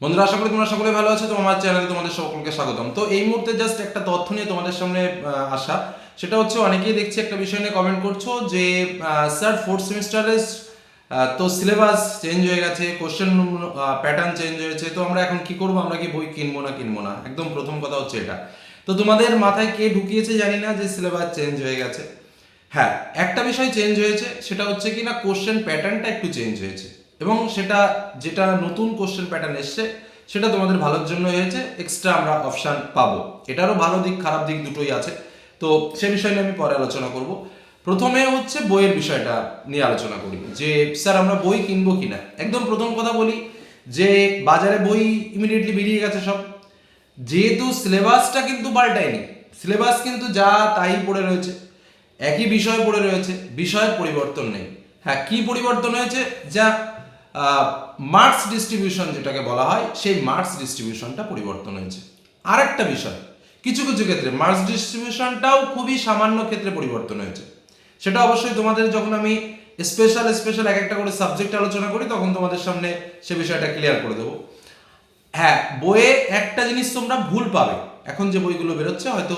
বন্ধুরা, আশা করি তোমরা সকলে ভালো আছো, তো আমার চ্যানেলে তোমাদের সকলকে স্বাগতম। তো এই মুহূর্তে জাস্ট একটা তথ্য নিয়ে তোমাদের সামনে আসা। সেটা হচ্ছে, অনেকেই দেখছি একটা বিষয় নিয়ে কমেন্ট করছ যে স্যার ফোর্থ সেমিস্টারে তো সিলেবাস চেঞ্জ হয়ে গেছে কোশ্চেন প্যাটার্ন চেঞ্জ হয়েছে, তো আমরা এখন কি করব, আমরা কি বই কিনবো না কিনবো না? একদম প্রথম কথা হচ্ছে এটা। তো তোমাদের মাথায় কে ঢুকিয়েছে জানি না যে সিলেবাস চেঞ্জ হয়ে গেছে। হ্যাঁ একটা বিষয় চেঞ্জ হয়েছে, সেটা হচ্ছে কি না কোশ্চেন প্যাটার্নটা একটু চেঞ্জ হয়েছে। এবং সেটা যেটা নতুন কোশ্চেন প্যাটার্ন এসছে, সেটা তোমাদের ভালোর জন্য হয়েছে। এক্সট্রা আমরা অপশান পাবো। এটারও ভালো দিক, খারাপ দিক দুটোই আছে। তো সে বিষয় নিয়ে আমি পরে আলোচনা করব। প্রথমে হচ্ছে বইয়ের বিষয়টা নিয়ে আলোচনা করি। যে, স্যার, আমরা বই কিনবো কিনা? একদম প্রথম কথা বলি যে, বাজারে বই ইমিডিয়েটলি বেরিয়ে গেছে সব। যেহেতু সিলেবাসটা কিন্তু পাল্টায়নি। সিলেবাস কিন্তু যা তাই পড়ে রয়েছে। একই বিষয় পড়ে রয়েছে। বিষয়ের পরিবর্তন নেই। হ্যাঁ কি পরিবর্তন হয়েছে? যা মার্কস ডিস্ট্রিবিউশন যেটাকে বলা হয়, সেই মার্কস ডিস্ট্রিবিউশনটা পরিবর্তন হয়েছে। আরেকটা বিষয়, কিছু কিছু ক্ষেত্রে মার্কস ডিস্ট্রিবিউশনটাও খুবই সামান্য ক্ষেত্রে পরিবর্তন হয়েছে। সেটা অবশ্যই তোমাদের যখন আমি স্পেশাল স্পেশাল এক একটা করে সাবজেক্ট আলোচনা করি, তখন তোমাদের সামনে সে বিষয়টা ক্লিয়ার করে দেবো। হ্যাঁ বইয়ে একটা জিনিস তোমরা ভুল পাবে। এখন যে বইগুলো বেরোচ্ছে, হয়তো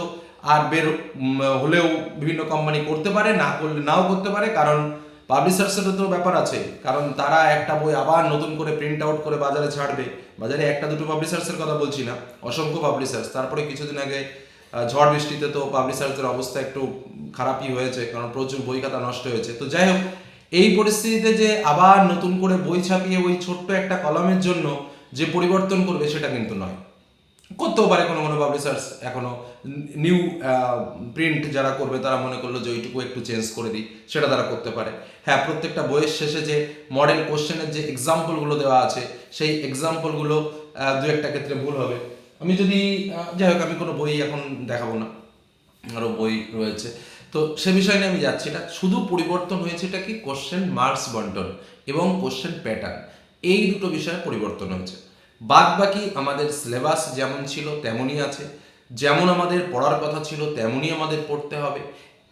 আর বের হলেও বিভিন্ন কোম্পানি করতে পারে, না করলে নাও করতে পারে, কারণ পাবলিশার্সেরও তো ব্যাপার আছে, কারণ তারা একটা বই আবার নতুন করে প্রিন্ট আউট করে বাজারে ছাড়বে। বাজারে একটা দুটো পাবলিশার্সের কথা বলছি না, অসংখ্য পাবলিশার্স। তারপরে কিছুদিন আগে ঝড় বৃষ্টিতে তো পাবলিশার্সদের অবস্থা একটু খারাপই হয়েছে, কারণ প্রচুর বই খাতা নষ্ট হয়েছে। তো যাই হোক, এই পরিস্থিতিতে যে আবার নতুন করে বই ছাপিয়ে ওই ছোট্ট একটা কলমের জন্য যে পরিবর্তন করবে সেটা কিন্তু নয়। করতেও পারে কোনো কোনো পাবলিশার্স এখনও নিউ প্রিন্ট যারা করবে তারা মনে করল যে ওইটুকু একটু চেঞ্জ করে দিই, সেটা তারা করতে পারে। হ্যাঁ প্রত্যেকটা বইয়ের শেষে যে মডেল কোশ্চেনের যে এক্সাম্পলগুলো দেওয়া আছে, সেই এক্সাম্পলগুলো দু একটা ক্ষেত্রে ভুল হবে। আমি যদি যাই হোক, আমি কোনো বই এখন দেখাবো না। আরও বই রয়েছে। তো সে বিষয় নিয়ে আমি যাচ্ছি না। শুধু পরিবর্তন হয়েছে এটা কি? কোশ্চেন মার্কস বন্টন এবং কোশ্চেন প্যাটার্ন এই দুটো বিষয়ে পরিবর্তন হয়েছে। বাদ বাকি আমাদের সিলেবাস যেমন ছিল, তেমনই আছে। যেমন আমাদের পড়ার কথা ছিল, তেমনই আমাদের পড়তে হবে।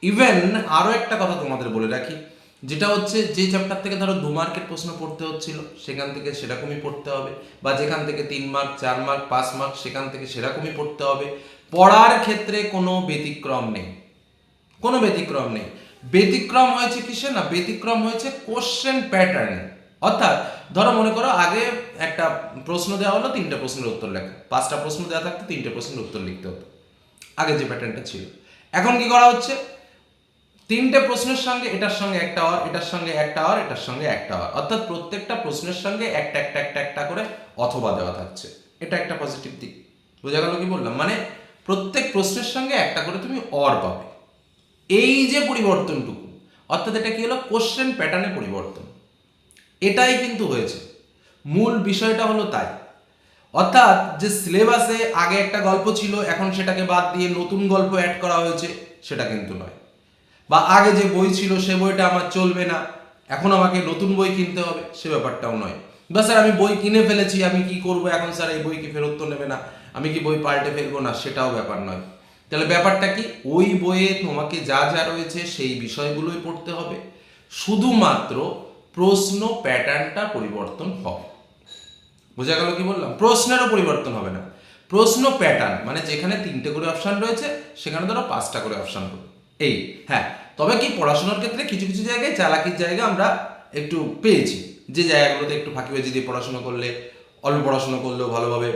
ইভেন আরও একটা কথা তোমাদের বলে রাখি, যেটা হচ্ছে যে চ্যাপ্টার থেকে ধরো দু মার্কের প্রশ্ন পড়তে হচ্ছিল, সেখান থেকে সেরকমই পড়তে হবে। বা যেখান থেকে তিন মার্ক চার মার্ক পাঁচ মার্ক সেখান থেকে সেরকমই পড়তে হবে। পড়ার ক্ষেত্রে কোনো ব্যতিক্রম নেই। কোনো ব্যতিক্রম নেই। ব্যতিক্রম হয়েছে কিসে না? ব্যতিক্রম হয়েছে কোশ্চেন প্যাটার্ন অর্থাৎ, ধরো মনে করো আগে একটা প্রশ্ন দেওয়া হলো, তিনটে প্রশ্নের উত্তর লেখা, পাঁচটা প্রশ্ন দেওয়া থাকতো, তিনটে প্রশ্নের উত্তর লিখতে হতো। আগে যে প্যাটার্নটা ছিল। এখন কি করা হচ্ছে? তিনটে প্রশ্নের সঙ্গে এটার সঙ্গে একটা আওয়ার এটার সঙ্গে একটা আওয়ার এটার সঙ্গে একটা আওয়ার অর্থাৎ প্রত্যেকটা প্রশ্নের সঙ্গে একটা একটা একটা একটা করে অথবা দেওয়া থাকছে। এটা একটা পজিটিভ দিক। বোঝা গেল কি বললাম? মানে প্রত্যেক প্রশ্নের সঙ্গে একটা করে তুমি অর পাবে। এই যে পরিবর্তনটুকু, অর্থাৎ এটা কি হলো? কোশ্চেন প্যাটার্নে পরিবর্তন। এটাই কিন্তু হয়েছে। মূল বিষয়টা হলো তাই। অর্থাৎ যে সিলেবাসে আগে একটা গল্প ছিল, এখন সেটাকে বাদ দিয়ে নতুন গল্প অ্যাড করা হয়েছে, সেটা কিন্তু নয়। বা আগে যে বই ছিল, সে বইটা আমার চলবে না, এখন আমাকে নতুন বই কিনতে হবে, সে ব্যাপারটাও নয়। বা স্যার, আমি বই কিনে ফেলেছি, আমি কি করব এখন স্যার? এই বই কি ফেরত তো নেবে না, আমি কি বই পাল্টে ফেলব না, সেটাও ব্যাপার নয়। তাহলে ব্যাপারটা কি? ওই বইয়ে তোমাকে যা যা রয়েছে, সেই বিষয়গুলোই পড়তে হবে। শুধুমাত্র প্রশ্ন প্যাটার্নটা পরিবর্তন হবে। বোঝা গেল কি বললাম? প্রশ্নেরও পরিবর্তন হবে না। প্রশ্ন প্যাটার্ন মানে যেখানে তিনটে করে অপশান রয়েছে, সেখানে ধরো পাঁচটা করে অপশান হবে। এই হ্যাঁ তবে কি পড়াশোনার ক্ষেত্রে কিছু কিছু জায়গায় চালাকির জায়গা আমরা একটু পেয়েছি। যে জায়গাগুলোতে একটু ফাঁকিবাজি দিয়ে পড়াশোনা করলে, অল্প পড়াশোনা করলেও ভালোভাবে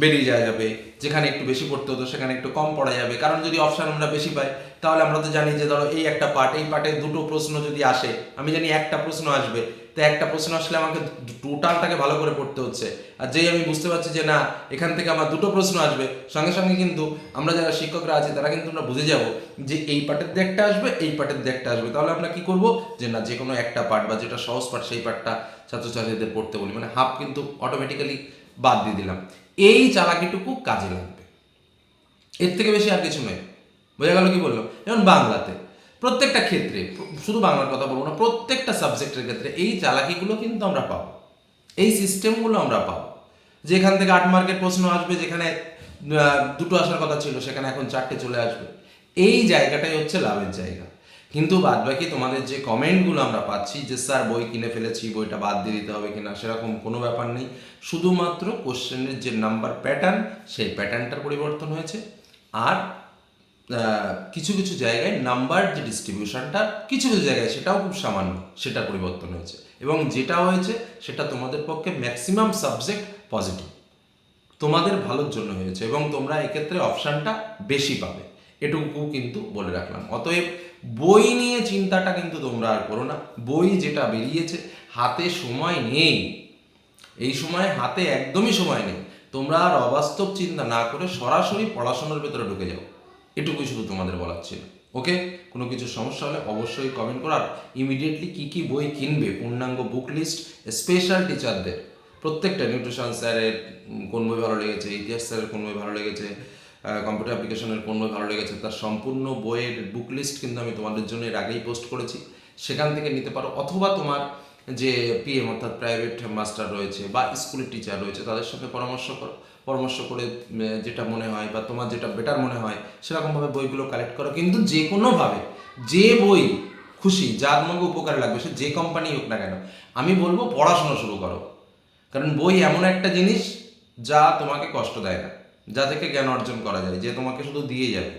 বেরিয়ে যাওয়া যাবে, যেখানে একটু বেশি পড়তে হতো, সেখানে একটু কম পড়া যাবে। কারণ যদি অপশান আমরা বেশি পাই, তাহলে আমরা তো জানি যে ধরো এই একটা পার্ট এই পার্টে দুটো প্রশ্ন যদি আসে, আমি জানি একটা প্রশ্ন আসবে, তো একটা প্রশ্ন আসলে আমাকে টোটালটাকে ভালো করে পড়তে হচ্ছে। আর যেই আমি বুঝতে পারছি যে না, এখান থেকে আমার দুটো প্রশ্ন আসবে, সঙ্গে সঙ্গে কিন্তু আমরা যারা শিক্ষকরা আছি, তারা কিন্তু আমরা বুঝে যাব যে এই পার্টের একটা আসবে, এই পার্টের একটা আসবে। তাহলে আমরা কি করব? যে না যে কোনো একটা পার্ট বা যেটা সহজ পার্ট সেই পার্টটা ছাত্রছাত্রীদের পড়তে বলি। মানে হাফ কিন্তু অটোমেটিক্যালি বাদ দিয়ে দিলাম। এই চালাকিটুকু কাজে লাগবে। এর থেকে বেশি আর কিছু নয়। বোঝা গেল কি বলল? যেমন বাংলাতে প্রত্যেকটা ক্ষেত্রে, শুধু বাংলার কথা বলব না, প্রত্যেকটা সাবজেক্টের ক্ষেত্রে এই চালাকিগুলো কিন্তু আমরা পাবো। এই সিস্টেমগুলো আমরা পাবো। যেখান থেকে আট মার্কের প্রশ্ন আসবে, যেখানে দুটো আসার কথা ছিল, সেখানে এখন চারটে চলে আসবে। এই জায়গাটাই হচ্ছে লাভের জায়গা। কিন্তু বাদ বাকি তোমাদের যে কমেন্টগুলো আমরা পাচ্ছি যে, স্যার, বই কিনে ফেলেছি, বইটা বাদ দিয়ে দিতে হবে কিনা? সেরকম কোনো ব্যাপার নেই। শুধুমাত্র কোশ্চেনের যে নাম্বার প্যাটার্ন, সেই প্যাটার্নটার পরিবর্তন হয়েছে। আর কিছু কিছু জায়গায় নাম্বার যে ডিস্ট্রিবিউশনটা, কিছু কিছু জায়গায় সেটাও খুব সামান্য সেটা পরিবর্তন হয়েছে। এবং যেটা হয়েছে, সেটা তোমাদের পক্ষে ম্যাক্সিমাম সাবজেক্ট পজিটিভ তোমাদের ভালোর জন্য হয়েছে এবং তোমরা এক্ষেত্রে অপশানটা বেশি পাবে। এটুকু কিন্তু বলে রাখলাম। অতএব বই নিয়ে চিন্তাটা কিন্তু তোমরা আর করো না। বই যেটা বেরিয়েছে, হাতে সময় নেই। এই সময় হাতে একদমই সময় নেই। তোমরা আর অবাস্তব চিন্তা না করে সরাসরি পড়াশোনার ভেতরে ঢুকে যাও। এটুকুই শুধু তোমাদের বলার ছিল। ওকে? কোনো কিছু সমস্যা হলে অবশ্যই কমেন্ট করো। আর ইমিডিয়েটলি কী কী বই কিনবে? পূর্ণাঙ্গ বুক লিস্ট স্পেশাল টিচারদের প্রত্যেকটা নিউট্রিশন স্যারের কোন বই ভালো লেগেছে, ইতিহাস স্যারের কোন বই ভালো লেগেছে কম্পিউটার অ্যাপ্লিকেশনের বই ভালো লেগেছে। তার সম্পূর্ণ বইয়ের বুক লিস্ট কিন্তু আমি তোমাদের জন্য এর আগেই পোস্ট করেছি। সেখান থেকে নিতে পারো। অথবা তোমার যে পিএম অর্থাৎ প্রাইভেট মাস্টার রয়েছে বা স্কুলের টিচার রয়েছে, তাদের সাথে পরামর্শ করো, পরামর্শ করে যেটা মনে হয় বা তোমার যেটা বেটার মনে হয়, সেরকমভাবে বইগুলো কালেক্ট করো। কিন্তু যে কোনোভাবে যে বই খুশি যা তোমাকে উপকারে লাগবে, সে যে কোম্পানি হোক না কেন, আমি বলব পড়াশোনা শুরু করো। কারণ বই এমন একটা জিনিস যা তোমাকে কষ্ট দেয় না। যা থেকে জ্ঞান অর্জন করা যায়, যে তোমাকে শুধু দিয়ে যাবে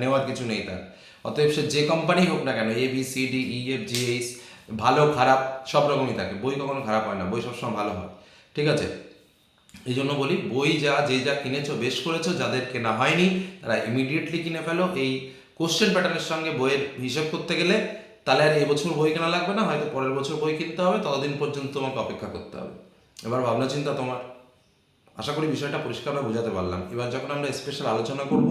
নেওয়ার কিছু নেই তার। অতএব সে যে কোম্পানি হোক না কেন A B C D E F G H ভালো, খারাপ, সব রকমই থাকে। বই কখনো খারাপ হয় না, বই সবসময় ভালো হয়। ঠিক আছে? এই জন্য বলি, বই যা, যে যা কিনেছো, বেশ করেছ যাদের কেনা হয়নি, তারা ইমিডিয়েটলি কিনে ফেলো। এই কোশ্চেন প্যাটার্নের সঙ্গে বইয়ের হিসাব করতে গেলে, তাহলে আর এবছর বই কেনা লাগবে না, হয়তো পরের বছর বই কিনতে হবে, ততদিন পর্যন্ত তোমাকে অপেক্ষা করতে হবে। এবার ভাবনা চিন্তা তোমার। আশা করি বিষয়টা পরিষ্কারভাবে বোঝাতে পারলাম। এবার যখন আমরা স্পেশাল আলোচনা করব,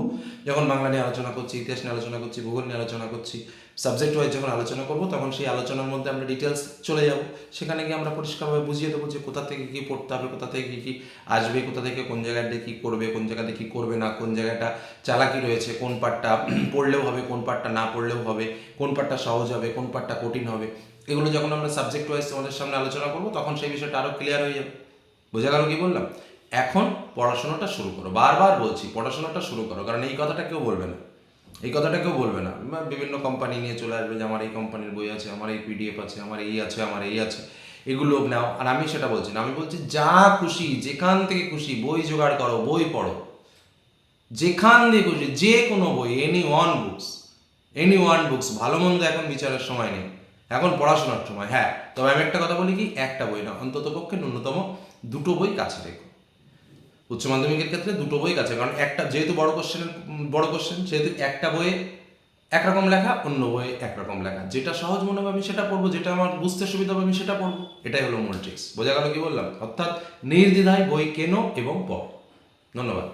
যখন বাংলা নিয়ে আলোচনা করছি, ইতিহাস নিয়ে আলোচনা করছি, ভূগোল নিয়ে আলোচনা করছি সাবজেক্ট ওয়াইজ যখন আলোচনা করব, তখন সেই আলোচনার মধ্যে আমরা ডিটেলস চলে যাব। সেখানে গিয়ে আমরা পরিষ্কারভাবে বুঝিয়ে দেবো যে কোথা থেকে কী পড়তে হবে, কোথা থেকে কী কী আসবে, কোথা থেকে কোন জায়গাটা কী করবে, কোন জায়গাতে কী করবে না, কোন জায়গাটা চালাকি রয়েছে, কোন পার্টটা পড়লেও হবে, কোন পার্টটা না পড়লেও হবে, কোন পার্টটা সহজ হবে, কোন পার্টটা কঠিন হবে। এগুলো যখন আমরা সাবজেক্ট ওয়াইজ তোমাদের সামনে আলোচনা করব, তখন সেই বিষয়টা আরও ক্লিয়ার হয়ে যাবে। বোঝা গেল কি বললাম? এখন পড়াশোনাটা শুরু করো। বারবার বলছি, পড়াশোনাটা শুরু করো, কারণ এই কথাটা কেউ বলবে না। এই কথাটা কেউ বলবে না। বিভিন্ন কোম্পানি নিয়ে চলে আসবে যে, আমার এই কোম্পানির বই আছে, আমার এই পিডিএফ আছে, আমার এই আছে, আমার এই আছে। এগুলো নাও। আর আমি সেটা বলছি না। আমি বলছি, যা খুশি, যেখান থেকে খুশি, বই জোগাড় করো, বই পড়ো। যেখান দিয়ে খুশি, যে কোনো বই any one books any one books ভালো মন্দ এখন বিচারের সময় নেই। এখন পড়াশোনার সময়। হ্যাঁ তবে আমি একটা কথা বলি কি? একটা বই না অন্তত পক্ষে ন্যূনতম দুটো বই কাছে রেখো। উচ্চ মাধ্যমিকের ক্ষেত্রে দুটো বই কাছে, কারণ একটা যেহেতু বড় কোশ্চেনের বড় কোশ্চেন সেহেতু একটা বইয়ে একরকম লেখা, অন্য বইয়ে একরকম লেখা। যেটা সহজ মনে হবে আমি সেটা পড়ব, যেটা আমার বুঝতে সুবিধা হবে আমি সেটা পড়ব। এটাই হলো মূল বোঝা গেল কি বললাম? অর্থাৎ নির্দ্বিধায় বই কেনো এবং পড় ধন্যবাদ।